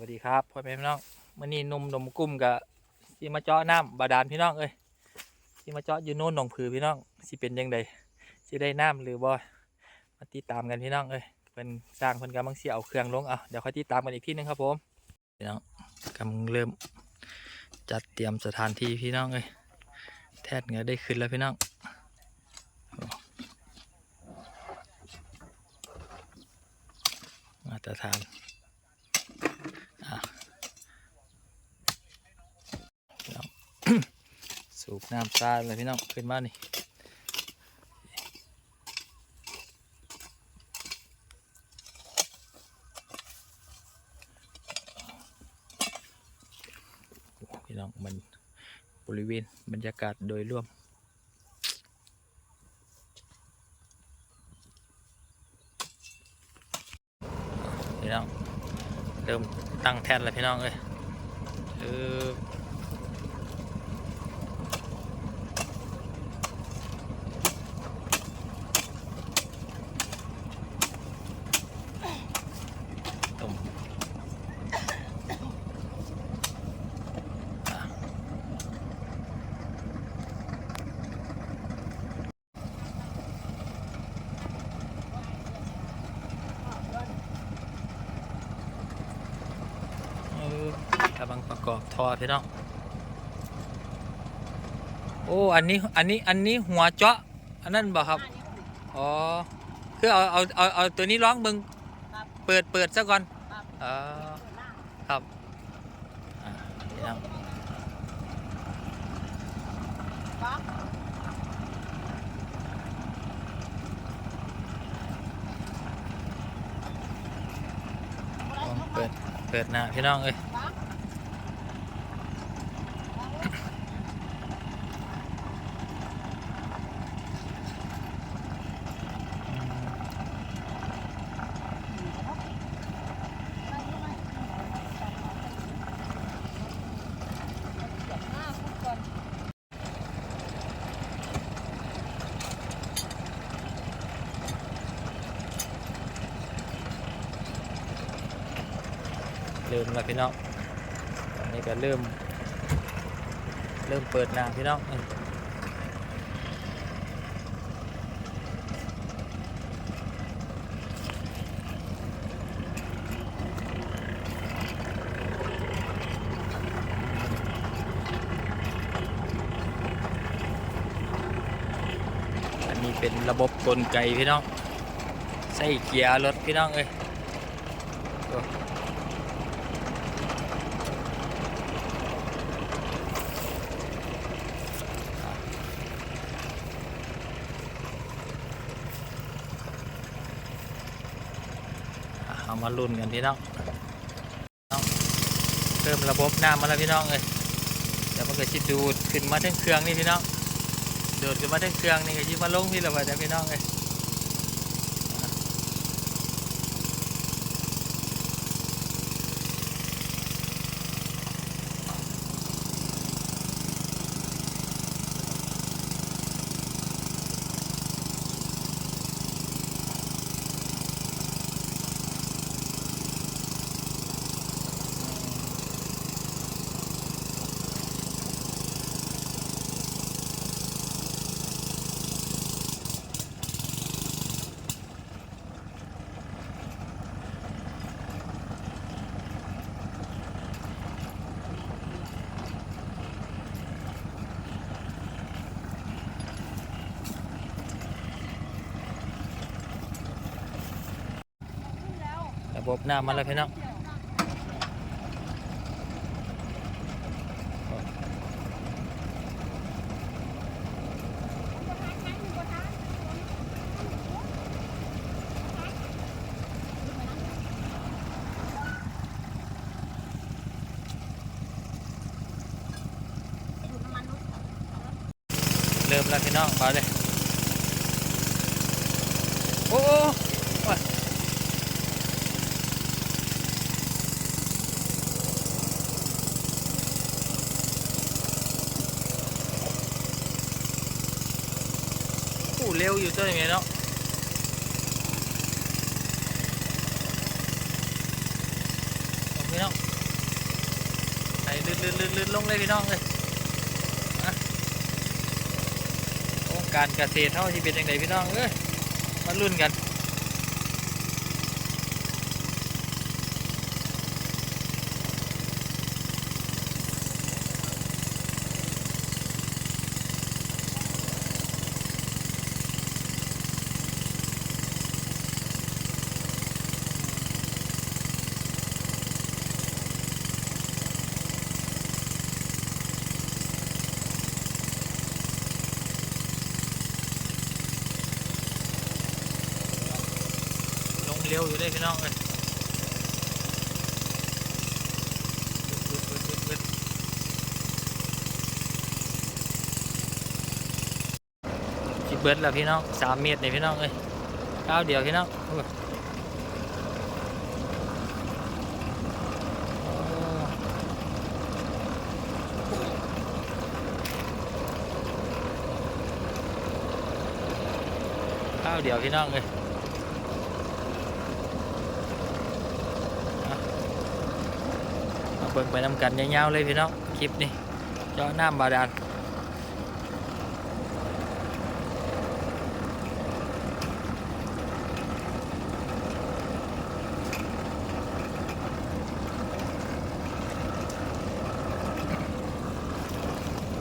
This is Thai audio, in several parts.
วัสดีครับพ่อแม่พี่น้องมื่อนี้นมนมกุ้มกับที่มาเจาะน้ำบาดาลพี่น้องเอ้ยที่มาเจาะอยู่โน่นหนองผือพี่น้องสิเป็นยังไงสิได้น้ำหรือบ่มาติดตามกันพี่น้องเอ้ยเพิ่นสร้างเพิ่นกำลังเสิเอาเครื่องลงเอาเดี๋ยวค่อยติดตามกันอีกทีหนึงครับผมพี่น้องกำลังเริ่มจัดเตรียมสถานที่พี่น้องเอ้ยแทดเงือได้ขึ้นแล้วพี่น้องมาตรฐาน พี่น้อง สูบน้ำตาเลยพี่น้องขึ้นมานี่พี่น้องมันบริเวณบรรยากาศโดยรวมพี่น้องเริ่มตั้งแท่นแล้วพี่น้องเอ้ยเออต้มอะเออ กรอบทอพี่น้อง โอ้ อันนี้ อันนี้ อันนี้หัวเจาะ อันนั้นบ่ครับ อ๋อ คือเอา เอา เอา เอาตัวนี้ร้องเบิงเปิด เปิดซะก่อนครับอ๋อครับพี่น้องเปิด เปิดน้าพี่น้องเอ้ย ริ่มแล้วพี่น้องตอนนี้ก็เริ่ม เริ่มเปิดหน้าพี่น้องเอ้ยอันนี้เป็นระบบกลไกพี่น้องใส่เกียร์รถพี่น้องเอ้ยโอ้ อะเอา มาลุ้นกันพี่น้องเพิ่มระบบน้ำมาแล้วพี่น้องเลยเดี๋ยวมันก็ชิดูดขึ้นมาทั้งเครื่องนี่พี่น้องดูดขึ้นมาทั้งเครื่องนี่ก็ยิ่มาลงพี่ละไปแต่พี่น้องเลย บบน้ำมาแล้วพี่น้องเริ่มแล้วพี่น้องมาเลยโอ้โอ้ โอ้ยโอ้เร็วอยู่ตัวนี้เนาะโอ้โหพี่น้องไหลื่นลื่นลื่นลื่นลงเลยพี่น้องเลยโครงการเกษตรเท่าที่เป็นยังไงพี่น้องเอ้ยมาลุ้นกัน ร็วอยู่เลยพี่น้องเลยวึดวึดวึดวึดสิเบิดแล้วพี่น้องสามเมตรเลยพี่น้องเลยก้าวเดียวพี่น้องก้าวเดียวพี่น้องเลย มา เบิ่งไปนำกันยาวๆเลยพี่น้องคลิปนี้เจาะน้ำบาดาล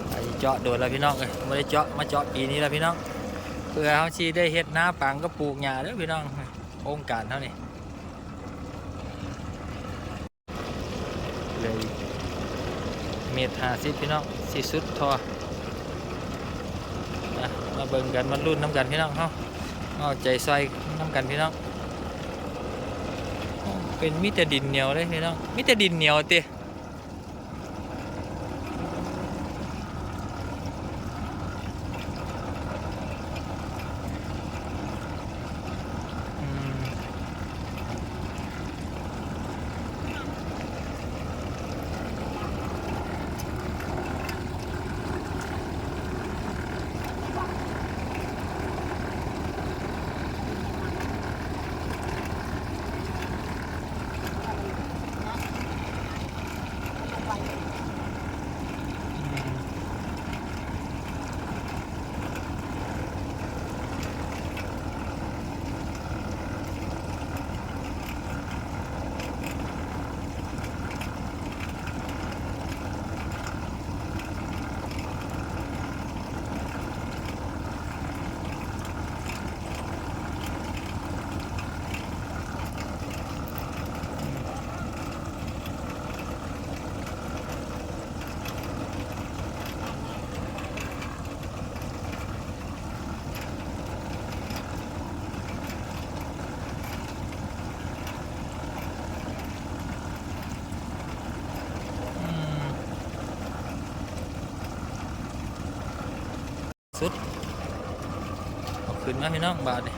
ไปเจาะโดนแล้วพี่น้องเลยไม่ได้เจาะมาเจาะปีนี้แล้วพี่น้องเพื่อเขาชีได้เฮ็ดหน้าปังก็ปลูกหญ้าเด้อพี่น้องโครงการเท่านี้ เลย เมตรห้าสิบพี่น้องสี่สุดทอมาเบิ่งกันมารุ่นน้ำกันพี่น้องเฮาเอาใจใส่น้ำกันพี่น้องเป็นมิตรดินเหนียวเลยพี่น้องมิตรดินเหนียวเตะ สุดเอาขึ้นมาพี่น้องบาทนี่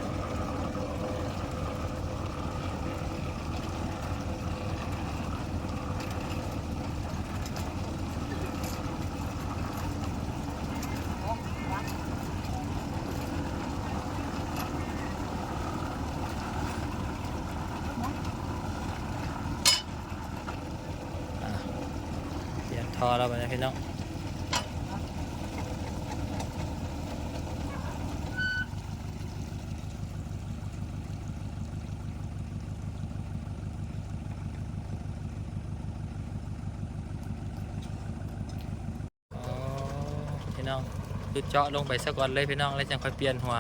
เปลี่ยนทอแล้วไปนะพี่น้องอ๋อพี่น้องคือเจาะลงไปสักก่อนเลยพี่น้องแล้วจังค่อยเปลี่ยนหัว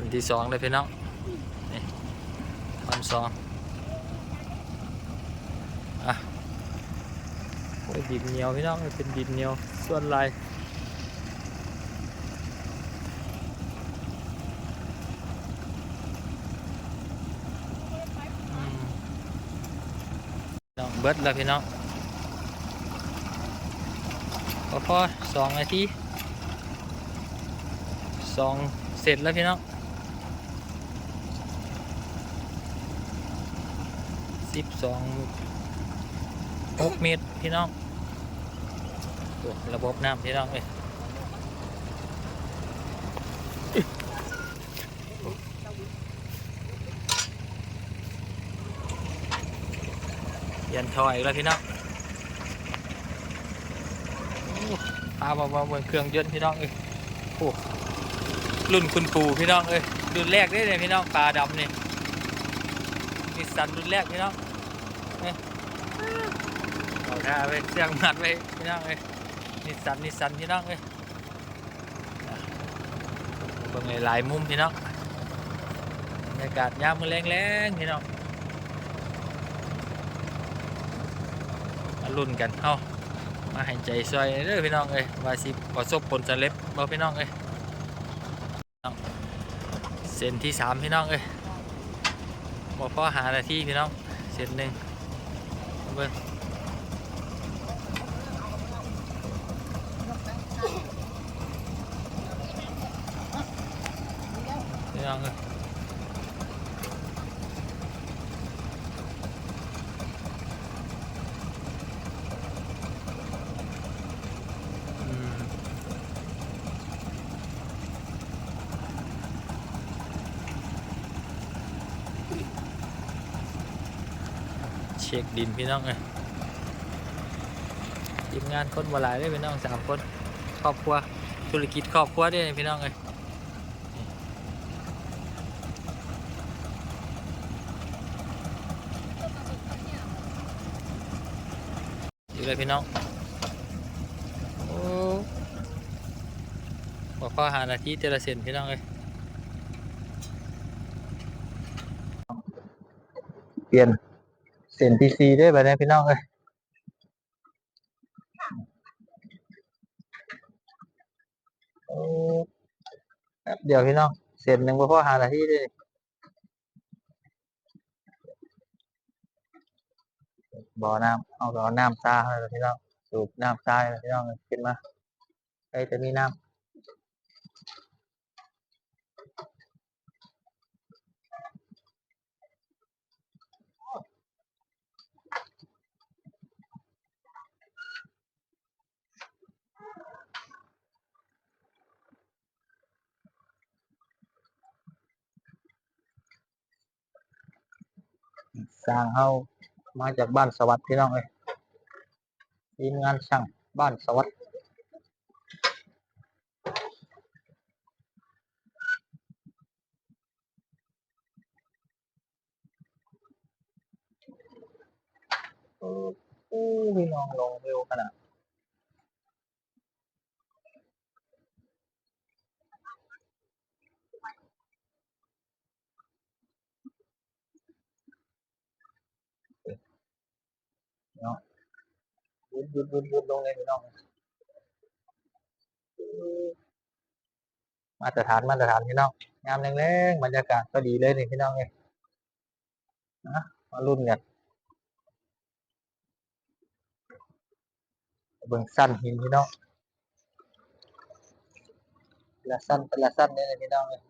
อนที่สองเลยพี่น้องนี่ตอนสองอะดินเหนียวพี่น้องเป็นดินเหนียวส่วนลายเบิดแล้วพี่น้องก็พอสองนาทีสองเสร็จแล้วพี่น้อง สิบสองหกเมตรพี่น้องโอ้ระบบน้ำพี่น้องเอ้ยยันทอยแล้วพี่น้องโอ้พามามาเมืองเครื่องยนต์พี่น้องเอ้ยโอ้รุ่นคุณปู่พี่น้องเอ้ยรุ่นแรกได้เลยพี่น้องปลาดำนี่นิสสันรุ่นแรกพี่น้อง เอาไปเสียงมัดไว้พี่น้องเอ้ยนิสันนิสันพี่น้องเอ้ยอะเบิ่งหลายมุมพี่น้องบรรยากาศยามมือแรงๆพี่น้องมาลุ้นกันเอ้ามาให้ใจซอยเด้อพี่น้องเอ้ยว่าสิประสบผลสำเร็จบ่พี่น้องเอ้ยเส้นที่สามพี่น้องเอ้ยบ่พอหานาทีพี่น้องเส้นหนึ่งเบิ่ง น้องเอ้ยเช็คดินพี่น้องเอ้ยทีมงานคนบหลายได้อพี่น้องสามคนครอบครัวธุรกิจครอบครัวด้วยพี่น้องเอ้ย อยู่ เลยพี่น้องโอ้บอกพ่อหานาทีเจลเซนพี่น้องเลยเปลี่ยนเซนพีซีได้แบบนี้พี่น้องเลยเดี๋ยวพี่น้องเซนหนึ่งบ่พ่อหานาทีได้ บ่อน้ำเอาก็เอาน้ำซาให้เลยพี่น้องสูบน้ำซาให้เลยพี่น้องเลยขึ้นมาใครจะมีน้ำสร้างเฮา มาจากบ้านสวัสดิ์พี่น้องเลยทีมงานช่างบ้านสวัสดิ์โอ้โอ้พี่น้องลงเร็วขนาด วุดวุดวุดวุดลงเลยพี่น้องมาตรฐานมาตรฐานพี่น้องงามแรงๆบรรยากาศก็ดีเลยนี่พี่น้องเลยนะมารุ่นกันเบิ่งสั้นหินพี่น้องละสั้นเป็นละสั้นนี่เลยพี่น้องเลย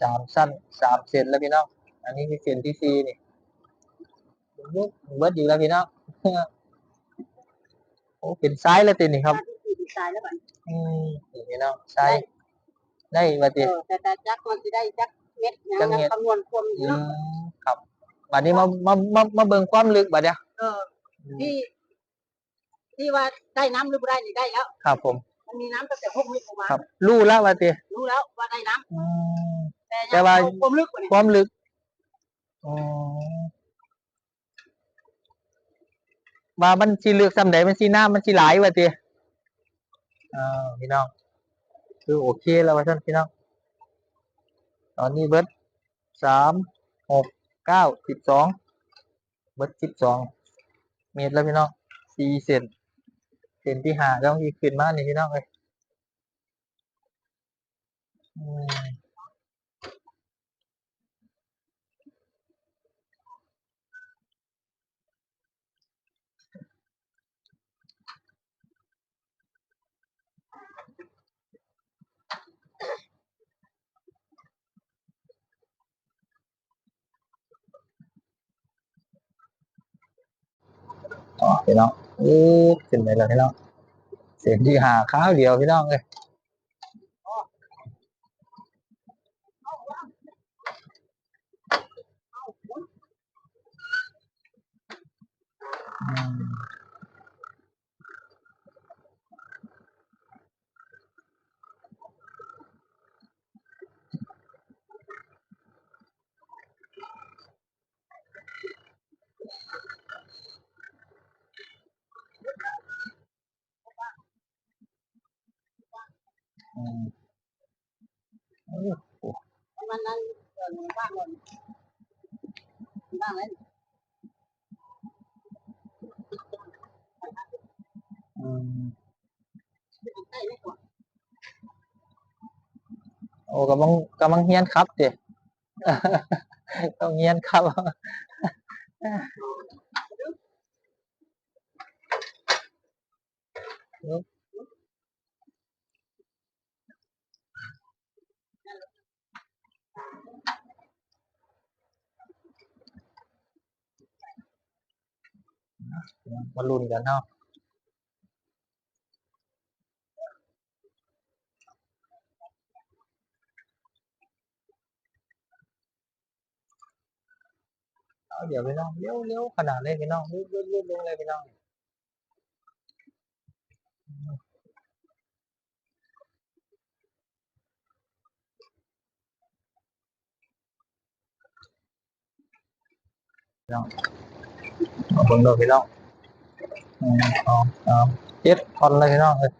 สามสั้นสามเซนแล้วพี่น้อง อันนี้คือเซนที่สี่นี่เบิดเบิดอยู่แล้วพี่น้อง โอ้เป็นซ้ายแล้วตินี่ครับที่ดีไซน์แล้วบัดอืมนี่พี่น้องซ้ายได้ว่าติเออแต่แต่จักมันสิได้จักเม็ดหยังจักเม็ดคำนวณความออืยู่เนาะมครับบัดนี้มามามามาเบิ่งความลึกบัดเนี้ยเออที่ ที่ว่าได้น้ำหรือบ่ได้นี่ได้แล้ว ครับผม มันมีน้ำตั้งแต่หกเมตรออกมาครับรู้แล้วว่าติรู้แล้วว่าได้น้อืมำแต่แต่ว่ายังความลึกกว่านี้ความลึกอ๋อ ว่ามันสิลึกซำใดมันสิน้ำมันสิหลายว่าติอ่าพี่น้อง คือโอเคแล้วว่าซั่นพี่น้อง ตอนนี้เบิดสามหกเก้าสิบสองเบิดสิบสองเมตรแล้วพี่น้องสี่เซนเซนที่หาต้องมีขึ้นมานี่พี่น้องเลย พี่น้องอู้ขึ้นไปแล้วพี่น้องเสียงที่หาข้าวเดียวพี่น้องเลยอืมอืมโอ้โห มันนั้นเออบ้างเลยบ้างเลย อืม ใช่ไหมก่อน โอ้กำลังกำลังเฮียนครับเจ้ต้องเฮียนครับมาลุ้นกันเนาะ เดี๋ยวพี่น้องเร็วเร็วขนาดเลยพี่น้องรีบรีบรีบลงเลยพี่น้องพี่น้องเอาเบิ่งดูพี่น้องหนึ่งสองสามเจ็ดทอนเลยพี่น้องเลย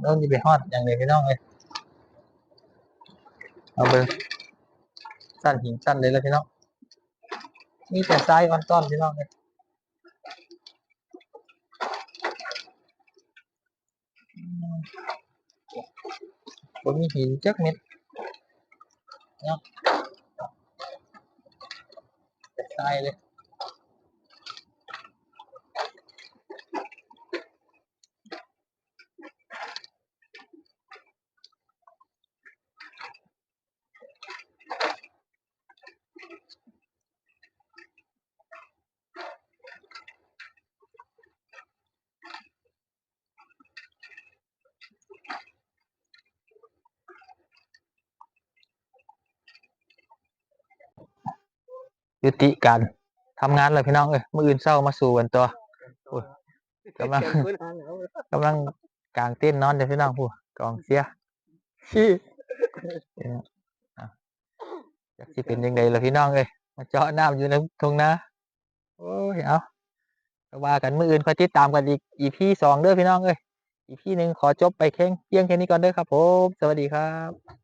แล้วจะไปฮอดอย่างไรพี่น้องเลยเอาเบิ่งสั้นหินสั้นเลยแล้วพี่น้อง มีแต่ทรายอ่อนต้อนพี่น้องเลยผมมีหินจักเม็ดเนาะแต่ทรายเลย ยุติการทำงานเลยพี่น้องเอ้ยมื่ออื่นเศร้ามาสู่กันตัวโอ้ยกำลังกำลังกลางเต้นท์นอนเดี๋ยวพี่น้องผู้กองเสียชี้เนี่ยอะอยากสิเป็นยังไงล่ะพี่น้องเอ้ยมาเจาะน้ำอยู่ในทงนาโอ้ยเอาก็ว่ากันมื่ออื่นคอยติดตามกันอีกอีพีสองเด้อพี่น้องเอ้ยอีพีหนึ่งขอจบไปแค่เพียงแค่นี้ก่อนเด้อครับผม สวัสดีครับ